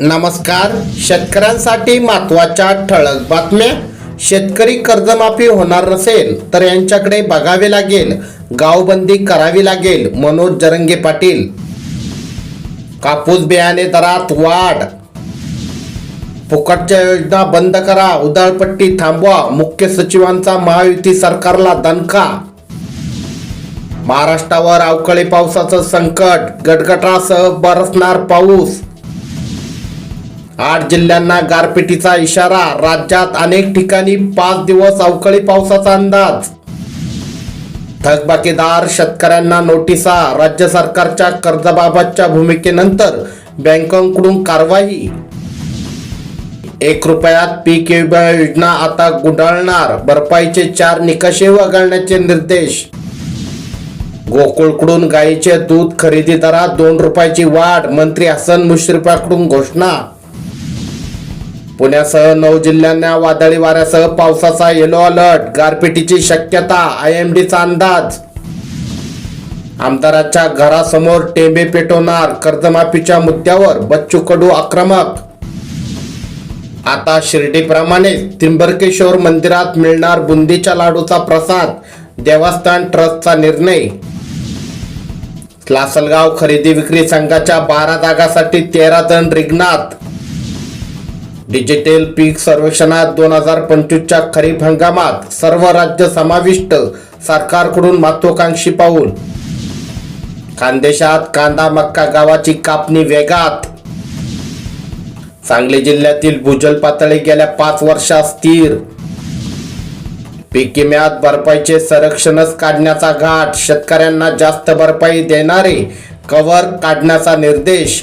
नमस्कार. शेतकऱ्यांसाठी महत्त्वाच्या ठळक बातम्या. शेतकरी कर्जमाफी होणार नसेल तर यांच्याकडे बघावे लागेल. गावबंदी करावी लागेल मनोज जरंगे पाटील. कापूस बियाणे दरात वाढ. फुकटच्या योजना बंद करा उधाळपट्टी थांबवा मुख्य सचिवांचा महायुती सरकारला दणका. महाराष्ट्रावर अवकाळी पावसाचं संकट गटगटासह बरसणार पाऊस. आठ जिल्ह्यांना गारपिटीचा इशारा. राज्यात अनेक ठिकाणी पाच दिवस अवकाळी पावसाचा अंदाज. थकबाकीदार शेतकऱ्यांना नोटिसा. राज्य सरकारच्या कर्जाबाबतच्या भूमिकेनंतर बँकांकडून कारवाई. एक रुपयात पीक विमा योजना आता गुंडाळणार. भरपाईचे चार निकषे वगळण्याचे निर्देश. गोकुळकडून गायीचे दूध खरेदी दरात दोन रुपयाची वाढ मंत्री हसन मुश्रीफाकडून घोषणा. पुण्यासह नऊ जिल्ह्यांना वादळी वाऱ्यासह पावसाचा येलो अलर्ट गारपिटीची शक्यता आय एम डीचा अंदाज. आमदाराच्या घरासमोर टेंबे पेटवणार कर्जमाफीच्या मुद्द्यावर बच्चू कडू आक्रमक. आता शिर्डीप्रमाणे त्र्यंबकेश्वर मंदिरात मिळणार बुंदीच्या लाडूचा प्रसाद देवस्थान ट्रस्टचा निर्णय. लासलगाव खरेदी विक्री संघाच्या बारा जागासाठी तेरा जण रिंगणात. डिजिटल पीक सर्वेक्षणात दोन हजार पंचवीसच्या खरीप हंगामात सर्व राज्य समाविष्ट सरकारकडून महत्वाकांक्षी पाऊल. खानदेशात कांदा मक्का गावाची कापणी वेगात. सांगली जिल्ह्यातील भूजल पातळी गेल्या पाच वर्षात स्थिर. पीक विम्यात भरपाईचे संरक्षणच काढण्याचा घाट शेतकऱ्यांना जास्त भरपाई देणारे कव्हर काढण्याचा निर्देश.